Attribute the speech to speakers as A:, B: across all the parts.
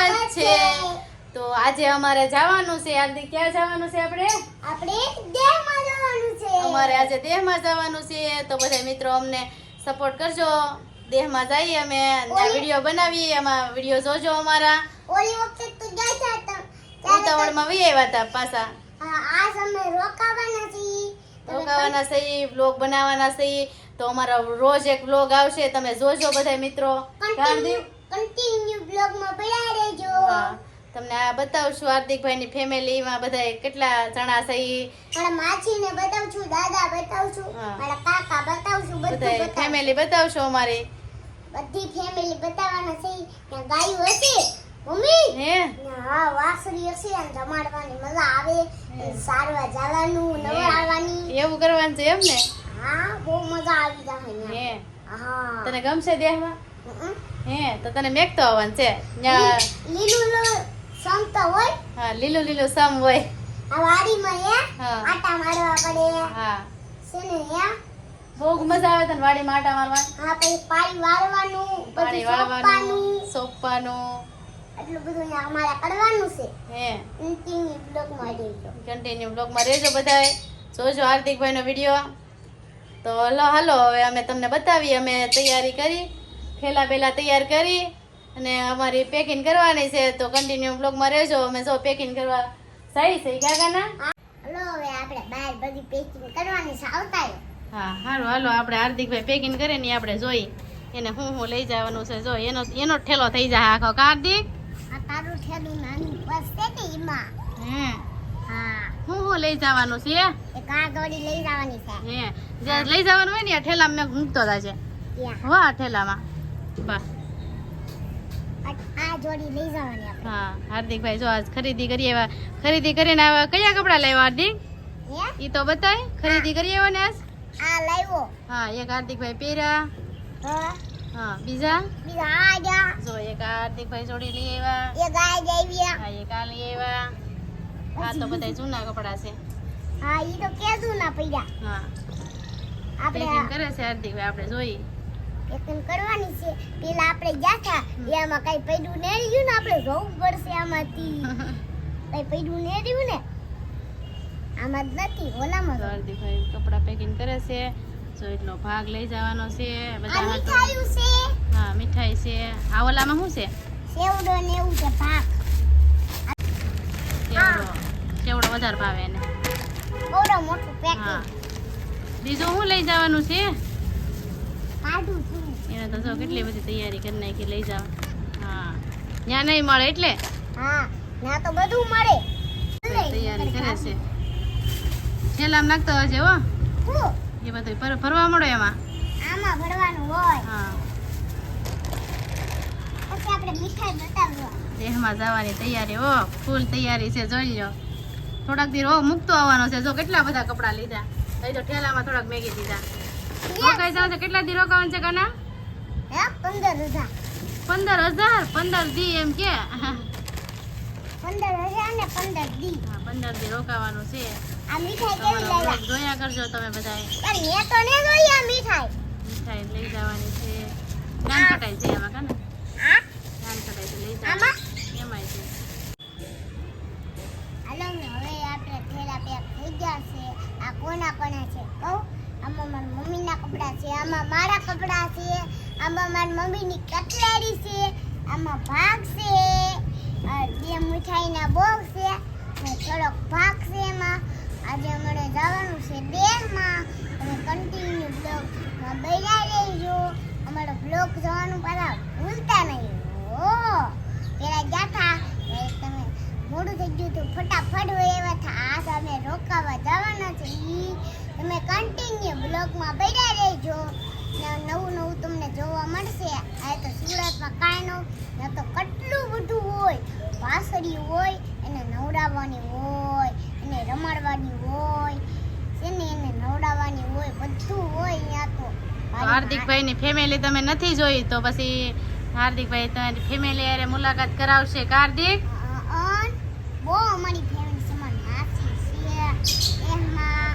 A: સ્વાગત છે. તો આજે અમારે જવાનું છે. આજે ક્યાં જવાનું છે આપણે?
B: આપણે દેહમાં જવાનું છે.
A: અમારે આજે દેહમાં જવાનું છે. તો બધા મિત્રો અમને સપોર્ટ કરજો. દેહમાં જઈએ અમે. વીડિયો બનાવીએ. એમાં વીડિયો જોજો અમારા.
B: ઓલી વખતે તો ગયા હતા.
A: ઉતાવળમાં વી આવ્યા હતા પાછા.
B: આ સમય રોકાવાના છે
A: રોકાવાના છે બ્લોગ બનાવવાના છે તો અમારા રોજ એક બ્લોગ આવશે. તમે જોજો બધા મિત્રો.
B: કન્ટિન્યુ બ્લોગમાં પડ્યા રહેજો.
A: તમને આ બતાવશું હાર્દિકભાઈની ફેમિલીમાં બધા કેટલા જણા છે ઈ?
B: મારા માછીને બતાવશું દાદા બતાવશું
A: હા.
B: મારા કાકા બતાવશું બધું
A: બધા ફેમિલી બતાવશો અમારી.
B: બધી ફેમિલી બતાવવાના છે. ત્યાં ગાયું હશે મમ્મી?
A: હે?
B: હા વાસરી હશે અને જમાડવાની મજા આવે. સારવા જવાનું નવડાવવાની
A: એવું કરવાનું છે એમ ને
B: હા બહુ મજા આવી જાય
A: હે.
B: હા.
A: તને ગમશે દેહમાં?
B: હમ.
A: હે તો તને મેકતો આવવાનું છે. ન્યા
B: લીલું સમ તો હોય.
A: હા લીલું લીલું સમ હોય.
B: આ વાડીમાં હે
A: હા.
B: આટા મારવા પડે.
A: હા.
B: સેને હે?
A: બહુ મજા આવે તને વાડીમાં આટા મારવા
B: હા પછી પાણી વાળવાનું
A: પાણી વાળવાનું
B: સોંપવાનું.
A: સોંપવાનું.
B: એટલું બધું અમારે કરવાનું છે.
A: હે.
B: અંતિમની બ્લોકમાં રહેજો.
A: કન્ટિન્યુ બ્લોગમાં રહેજો જોજો હાર્દિકભાઈનો વીડિયો તો હલો હાલો હવે અમે તમને બતાવી અમે તૈયારી કરી. થેલા બેલા તૈયાર કરી અને અમારી પેકિંગ કરવાની છે તો કન્ટિન્યુ બ્લોગમાં રહેજો. અમે જો પેકિંગ કરવા સારી છે. કાકાના?
B: હલો હવે આપણે બહાર બધી પેકિંગ કરવાની છે. આવતા
A: હા હાલો હાલો. આપણે હાર્દિકભાઈ પેકિંગ કરે ને આપણે જોઈ. એને હું હું લઈ જવાનું છે. જો એનો એનો ઠેલો થઈ જાય આખો. હાર્દિક?
B: આ તારું ઠેલું નાનું બસ છે ને એમાં.
A: હે?
B: હા.
A: હું લઈ જવાનું છે?
B: આ લઈ જવાની છે.
A: હે. જે લઈ જવાનું હોય ને આ ઠેલામાં મેં મૂકતો છે
B: ત્યાં.
A: વાહ ઠેલામાં. બા
B: આ આ જોડી લઈ જવાની આપણે.
A: હા હાર્દિકભાઈ જો આજ ખરીદી કરી એવા ખરીદી કરીને આવ્યા કયા કપડા લાવ્યા હાર્દિક? ઈ તો બતાય ખરીદી કરી આવ્યા ને આજ?
B: આ લાવ્યો.
A: હા એક હાર્દિકભાઈ પહેર્યા.
B: હા.
A: હા બીજા?
B: બીજા આ ગયા.
A: જો એક હાર્દિકભાઈ જોડી લઈ આવ્યા.
B: જાવ્યા
A: હા એક આ લઈ આવ્યા. આ તો બધાય જૂના કપડા છે.
B: હા ઈ તો કે ના પડ્યા?
A: હા.
B: આપણે
A: કરે છે હાર્દિકભાઈ આપણે જોઈ
B: એકન કરવાની છે. પેલા આપણે ગયા હતા એમાં કઈ પૈડું નેડ્યું ને આપણે જોવું પડશે આમાંથી. કઈ પૈડું નેડ્યું ને? આમાં જ નથી ઓલામાં.
A: હાર્દિકભાઈ કપડા પેકિંગ કરે છે જો એટલો ભાગ લઈ જવાનો છે બધા
B: મીઠાઈ છે.
A: હા મીઠાઈ છે. આ ઓલામાં શું છે?
B: સેવડો ને એવું છે ભાગ.
A: સેવડો. સેવડો વધારે ભાવે એને.
B: બહુ મોટું પેકેટ
A: બીજું શું લઈ જવાનું છું? એને તો જો કેટલી બધી તૈયારી કરી નાખી લઈ જાવ હા. ત્યાં નહીં મળે એટલે?
B: હા ના તો બધું મળે.
A: તૈયારી કરે છે. છેલ્લામાં નાખતો હશે હો? એ બધું ભર- ભરવા મળો એમાં?
B: આમાં ભરવાનું હોય.
A: હા.
B: પછી આપણે મીઠાઈ બતાવવા.
A: દેહમાં જવાની તૈયારી હો. ફૂલ તૈયારી છે જોઈ લો થોડાક દી રો મૂકતો આવવાનો છે. જો કેટલા બધા કપડાં લીધા. અહીં તો ઠેલામાં થોડાક મેગી દીધા. રોકાઈ જાવ છે કેટલા દી રોકાવાનું છે કાના?
B: પંદર હજાર.
A: પંદર હજાર? પંદર દી એમ કે?
B: પંદર હજાર ને પંદર દી.
A: હા પંદર દી રોકાવાનું છે.
B: આ મીઠાઈ કેવી
A: તમારો
B: લાગ્યા
A: જોયા કરજો તમે બધાએ
B: પણ મેં તો ને જોઈ આ મીઠાઈ.
A: મીઠાઈ લઈ જવાની છે. નાન કટાઈ છે એમાં કાને?
B: આ
A: નાન કટાઈ તો લઈ? જવાની એમાંય છે.
B: હાલો હવે આપણે થેલા પેક થઈ ગયા છે. આ કોના કોના છે? કહું? આમાં કપડાં છે, આમાં મારા કપડાં છે, આમાં મારી મમ્મીની કટલેરી છે, આમાં ભાગ છે બે મીઠાઈના બોક્સ છે થોડોક ભાગ છે એમાં. આજે અમારે જવાનું છે ડેમમાં અને કન્ટિન્યુ બ્લોગમાં બન્યા રહેજો. અમારો બ્લોગ જોવાનું પહેલાં ભૂલતા નહીં. ઓ પેલા ગયા હતા તમે મોડું થઈ ગયું હતું. ફટાફટ હોય એવા થા આ સામે તમે કન્ટિન્યુ બ્લોગમાં બેઠા રહેજો. નવું નવું તમને જોવા મળશે. આ તો સુરતમાં કાંઈ નો તો કેટલું બધું હોય. વાસળી હોય એને નવડાવવાની હોય એને રમાડવાની હોય એને એને નવડાવવાની હોય બધું હોય ત્યાં તો.
A: હાર્દિકભાઈની ફેમિલી તમે નથી જોઈ તો પછી હાર્દિકભાઈ તમારી ફેમિલી અરે મુલાકાત કરાવશે હાર્દિક?
B: બહુ અમારી ફેમિલી સમાન નાસી છે એમાં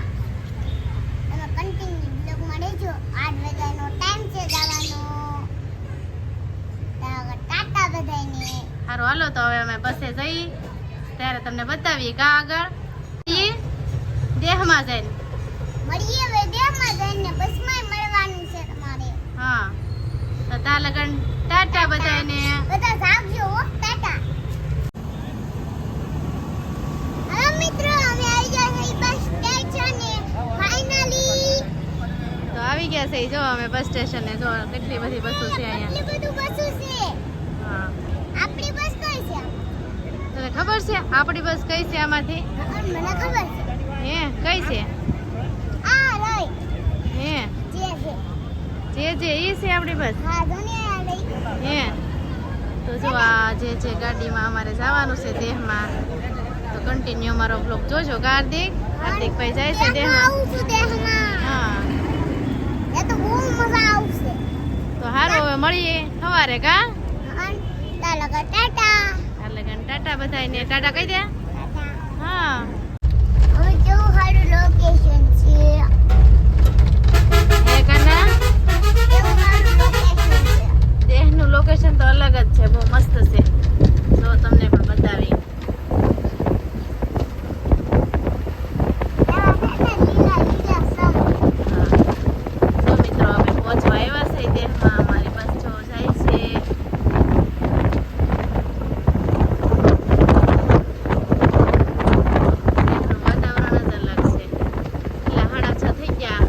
B: તમે કન્ટિન્યુ બ્લોગમાં રહેજો આઠ વાગ્યાનો ટાઈમ છે જવાનો તો ટાટા
A: સારું હાલો તો હવે અમે બસે જઈ. ત્યારે તમને બતાવીએ કા આગળ. દેહમાં જઈને.
B: મળીએ હવે દેહમાં જઈને બસમાંય મળવાનું છે તમારે.
A: હા. તો તા લગન ટાટા બધાને
B: બધા જાગજો ટાટા. હવે મિત્રો અમે આવી ગયા છે બસ સ્ટેશને. ફાઇનલી
A: તો આવી ગયા છે જો અમે બસ સ્ટેશને. જો કેટલી બધી બસો છે અહીંયા
B: એટલી બધું બસો છે
A: હા
B: આપણી બસ કઈ છે
A: છે? આપણી બસ કઈ છે આમાંથી?
B: મને ખબર છે.
A: હે કઈ છે?
B: આ લઈ
A: હે.
B: જે છે.
A: જે જે ઈ છે આપણી બસ?
B: હા દુનિયા લઈ
A: હે. તો જો આ જે જે ગાડીમાં અમારે જવાનું છે દેહમાં તો કન્ટિન્યુ અમારો બ્લોગ જોજો હાર્દિક હાર્દિકભાઈ જાય છે
B: દેહમાં આવું છું દેહમાં.
A: હા.
B: એ તો બહુ મજા આવશે.
A: તો હારો હવે મળીએ સવારે કા?
B: ચાલો ટાટા.
A: ટાટા બધાને ટાટા કહી દે
B: ટાટા
A: હા
B: હવે કેવું સારું લોકેશન છે
A: હે કાના
B: કેવું સારું લોકેશન છે
A: દેહનું લોકેશન તો અલગ જ છે બહુ મસ્ત છે જો તમને પણ બતાવી
B: એવા છે ને લીલા લીલા સમ
A: હા. જો મિત્રો અમે પહોંચવા આવ્યા છે દેહમાં અમારી બસ જો જાય છે દેહનું વાતાવરણ જ અલગ છે એટલે સાડા છ થઈ ગયા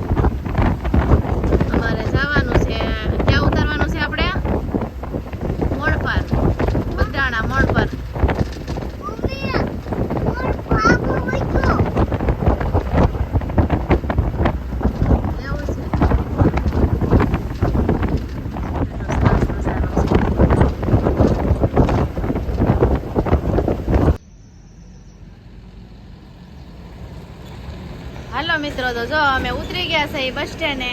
A: અમારે જવાનું છે ક્યાં ઉતરવાનું છે આપણે મોડ પર બગડાણા મોડ પર
B: મમ્મી મોર પાપો વઈકો
A: એવું છે સરસ મજાનું છે હાલો મિત્રો, તો જો અમે ઉતરી ગયા છે બસ સ્ટેન્ડે.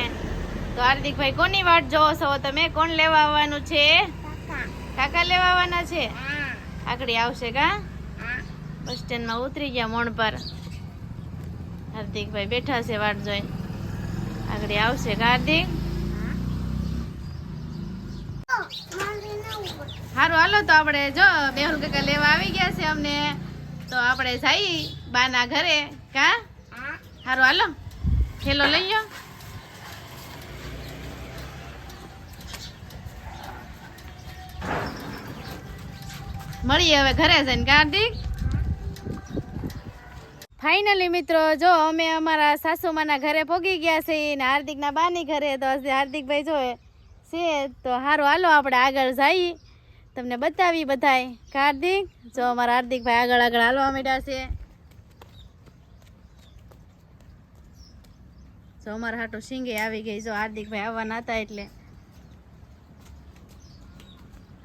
A: તો હાર્દિકભાઈ, કોની વાટ જોવો છો? તમે કોણ લેવા આવવાનું છે?
B: કાકા
A: લેવા આવવાના છે? આકડી આવશે કા?
B: બસ
A: બસ સ્ટેન્ડમાં ઉતરી ગયા મોણ પર. હાર્દિકભાઈ બેઠા છે વાટ જોઈ આગળ આવશે કા હાર્દિક? સારું હાલો તો આપણે જો બેહુલ કાકા લેવા આવી ગયા છે અમને. તો આપણે જઈ બાના ઘરે, કા? સારું હાલો. થેલો લઈ લો મળીએ હવે ઘરે જઈને કા હાર્દિક ફાઇનલી મિત્રો, જો અમે અમારા સાસુમાના ઘરે પોગી ગયા છે ને હાર્દિકના બાની ઘરે, તો હાર્દિકભાઈ જો છે, તો સારું હાલો, આપણે આગળ જઈએ. તમને બતાવી બધાય. હાર્દિક જો અમારા હાર્દિકભાઈ આગળ આગળ હાલવા માંડ્યા છે. જો અમારા હાટો સિંગે આવી ગઈ જો હાર્દિકભાઈ આવવાના હતા એટલે.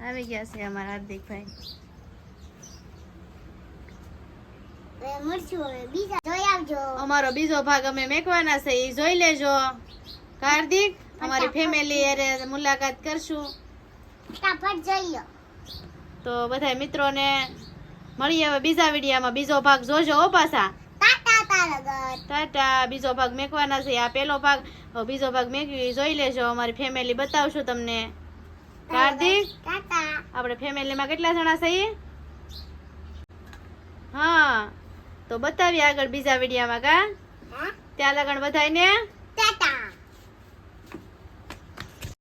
A: આવી ગયા છે અમારા હાર્દિકભાઈ. અમારો બીજો ભાગ અમે મેકવાના છે એ જોઈ લેજો. હાર્દિક? અમારી ફેમિલી અરે મુલાકાત કરશું. તો બધા મિત્રોને મળીએ હવે બીજા વિડીયામાં. બીજો ભાગ જોજો ઓ પાછા.
B: ટાટા
A: બીજો ભાગ મેકવાના છે. આ પેલો ભાગ બીજો ભાગ મેકવી જોઈ લેજો. અમારી ફેમિલી બતાવશું તમને. કાર્તિક આપણે ફેમિલીમાં કેટલા જણા છીએ હા. તો બતાવીએ આગળ બીજા વિડીયોમાં કા? ત્યાં લગણ બધાને
B: ટાટા.